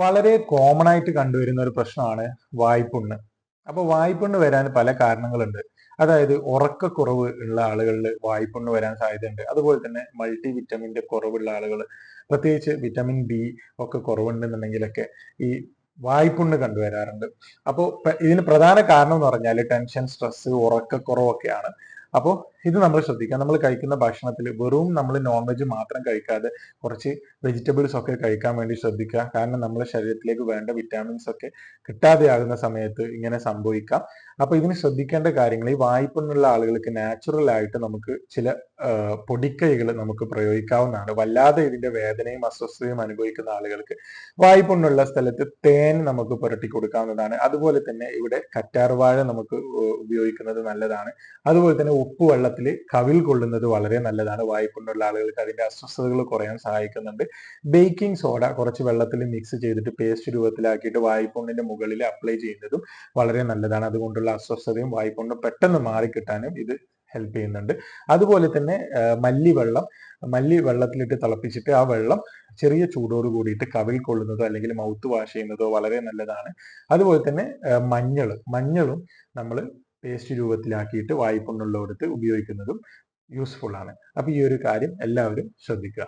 വളരെ കോമൺ ആയിട്ട് കണ്ടുവരുന്ന ഒരു പ്രശ്നമാണ് വായ്പുണ്ണ്. അപ്പൊ വായ്പുണ്ണ് വരാൻ പല കാരണങ്ങളുണ്ട്. അതായത് ഉറക്കക്കുറവ് ഉള്ള ആളുകളിൽ വായ്പുണ്ണ് വരാൻ സാധ്യതയുണ്ട്. അതുപോലെ തന്നെ മൾട്ടി വിറ്റമിന്റെ കുറവുള്ള ആളുകൾ പ്രത്യേകിച്ച് വിറ്റമിൻ ബി ഒക്കെ കുറവുണ്ടെന്നുണ്ടെങ്കിലൊക്കെ ഈ വായ്പുണ്ണ് കണ്ടുവരാറുണ്ട്. അപ്പോൾ ഇതിന് പ്രധാന കാരണം എന്ന് പറഞ്ഞാൽ ടെൻഷൻ സ്ട്രെസ് ഉറക്കക്കുറവൊക്കെയാണ്. അപ്പോൾ ഇത് നമ്മൾ ശ്രദ്ധിക്കാം. നമ്മൾ കഴിക്കുന്ന ഭക്ഷണത്തിൽ വെറും നമ്മൾ നോൺ വെജ് മാത്രം കഴിക്കാതെ കുറച്ച് വെജിറ്റബിൾസ് ഒക്കെ കഴിക്കാൻ വേണ്ടി ശ്രദ്ധിക്കുക. കാരണം നമ്മുടെ ശരീരത്തിലേക്ക് വേണ്ട വിറ്റാമിൻസ് ഒക്കെ കിട്ടാതെയാകുന്ന സമയത്ത് ഇങ്ങനെ സംഭവിക്കാം. അപ്പൊ ഇതിന് ശ്രദ്ധിക്കേണ്ട കാര്യങ്ങൾ ഈ വായ്പുള്ള ആളുകൾക്ക് നാച്ചുറൽ ആയിട്ട് നമുക്ക് ചില പൊടിക്കൈകൾ നമുക്ക് പ്രയോഗിക്കാവുന്നതാണ്. വല്ലാതെ ഇതിന്റെ വേദനയും അസ്വസ്ഥതയും അനുഭവിക്കുന്ന ആളുകൾക്ക് വായ്പുള്ള സ്ഥലത്ത് തേൻ നമുക്ക് പുരട്ടി കൊടുക്കാവുന്നതാണ്. അതുപോലെ തന്നെ ഇവിടെ കറ്റാർവാഴ നമുക്ക് ഉപയോഗിക്കുന്നത് നല്ലതാണ്. അതുപോലെ തന്നെ ഉപ്പ് വെള്ളത്തിൽ കവിൽ കൊള്ളുന്നത് വളരെ നല്ലതാണ്. വായ്പുണ്ടുള്ള ആളുകൾക്ക് അതിന്റെ അസ്വസ്ഥതകൾ കുറയാൻ സഹായിക്കുന്നുണ്ട്. ബേക്കിംഗ് സോഡ കുറച്ച് വെള്ളത്തിൽ മിക്സ് ചെയ്തിട്ട് പേസ്റ്റ് രൂപത്തിലാക്കിയിട്ട് വായ്പുണ്ണിന്റെ മുകളിൽ അപ്ലൈ ചെയ്യുന്നതും വളരെ നല്ലതാണ്. അതുകൊണ്ടുള്ള അസ്വസ്ഥതയും വായ്പുണ്ണും പെട്ടെന്ന് മാറിക്കിട്ടാനും ഇത് ഹെൽപ്പ് ചെയ്യുന്നുണ്ട്. അതുപോലെ തന്നെ മല്ലി വെള്ളം മല്ലി വെള്ളത്തിലിട്ട് തിളപ്പിച്ചിട്ട് ആ വെള്ളം ചെറിയ ചൂടോട് കൂടിയിട്ട് കവിൽ കൊള്ളുന്നതോ അല്ലെങ്കിൽ മൗത്ത് വാഷ് ചെയ്യുന്നതോ വളരെ നല്ലതാണ്. അതുപോലെ തന്നെ മഞ്ഞൾ മഞ്ഞളും നമ്മൾ പേസ്റ്റ് രൂപത്തിലാക്കിയിട്ട് വായ്പുണ്ണുള്ളടത്ത് ഉപയോഗിക്കുന്നതും യൂസ്ഫുൾ ആണ്. അപ്പൊ ഈ ഒരു കാര്യം എല്ലാവരും ശ്രദ്ധിക്കുക.